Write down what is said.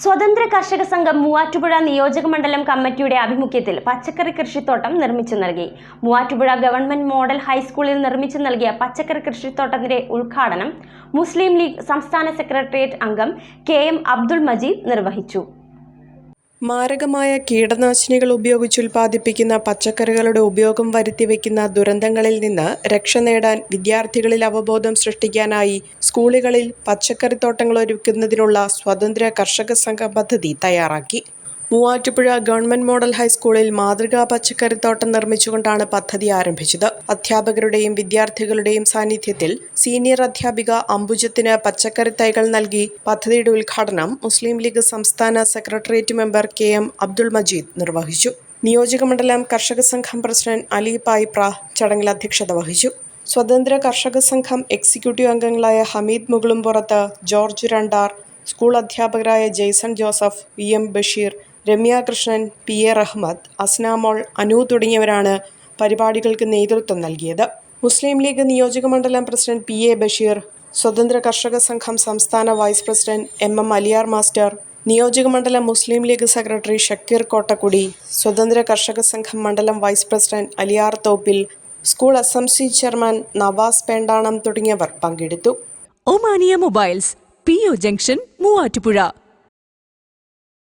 സ്വതന്ത്ര കർഷക സംഘം മൂവാറ്റുപുഴ നിയോജക മണ്ഡലം കമ്മിറ്റിയുടെ ആഭിമുഖ്യത്തിൽ പച്ചക്കറി കൃഷിത്തോട്ടം നിർമ്മിച്ചു നൽകി. മൂവാറ്റുപുഴ ഗവൺമെന്റ് മോഡൽ ഹൈസ്കൂളിൽ നിർമ്മിച്ചു നൽകിയ പച്ചക്കറി കൃഷിത്തോട്ടത്തിന്റെ ഉദ്ഘാടനം മുസ്ലിം ലീഗ് സംസ്ഥാന സെക്രട്ടേറിയറ്റ് അംഗം കെ എം അബ്ദുൾ മജീദ് നിർവഹിച്ചു. മാരകമായ കീടനാശിനികൾ ഉപയോഗിച്ച് ഉൽപ്പാദിപ്പിക്കുന്ന പച്ചക്കറികളുടെ ഉപയോഗം വരുത്തിവെക്കുന്ന ദുരന്തങ്ങളിൽ നിന്ന് രക്ഷ നേടാൻ വിദ്യാർത്ഥികളിൽ അവബോധം സൃഷ്ടിക്കാനായി സ്കൂളുകളിൽ പച്ചക്കറിത്തോട്ടങ്ങൾ ഒരുക്കുന്നതിനുള്ള സ്വതന്ത്ര കർഷക സംഘം പദ്ധതി തയ്യാറാക്കി. മൂവാറ്റുപുഴ ഗവൺമെന്റ് മോഡൽ ഹൈസ്കൂളിൽ മാതൃകാ പച്ചക്കറിത്തോട്ടം നിർമ്മിച്ചുകൊണ്ടാണ് പദ്ധതി ആരംഭിച്ചത്. അധ്യാപകരുടെയും വിദ്യാർത്ഥികളുടെയും സാന്നിധ്യത്തിൽ സീനിയർ അധ്യാപിക അംബുജത്തിന് പച്ചക്കറി തൈകൾ നൽകി പദ്ധതിയുടെ ഉദ്ഘാടനം മുസ്ലിം ലീഗ് സംസ്ഥാന secretariat member K M Abdul Majeed നിർവഹിച്ചു. നിയോജകമണ്ഡലം കർഷക സംഘം പ്രസിഡന്റ് അലി പായ്പ്ര ചടങ്ങിൽ അധ്യക്ഷത വഹിച്ചു. സ്വതന്ത്ര കർഷക സംഘം എക്സിക്യൂട്ടീവ് അംഗങ്ങളായ ഹമീദ് മുകളുംപുറത്ത് ജോർജ് രണ്ടാർ സ്കൂൾ അധ്യാപകരായ Jaison Joseph V M Basheer Ramya Krishnan P A Rahmath Asnamol Anu തുടങ്ങിയവരാണ് പരിപാടികൾക്ക് നേതൃത്വം നൽകിയത്. മുസ്ലിം ലീഗ് നിയോജക മണ്ഡലം പ്രസിഡന്റ് പി എ ബഷീർ സ്വതന്ത്ര കർഷക സംഘം സംസ്ഥാന vice president M M Aliyar master നിയോജക മണ്ഡലം മുസ്ലിം ലീഗ് സെക്രട്ടറി ഷക്കീർ കോട്ടക്കുടി സ്വതന്ത്ര കർഷക സംഘം മണ്ഡലം vice president Aliyar Thoppil school അസംസി chairman Navas Pendanam തുടങ്ങിയവർ പങ്കെടുത്തു. Omania mobiles P O junction Muvattupuzha.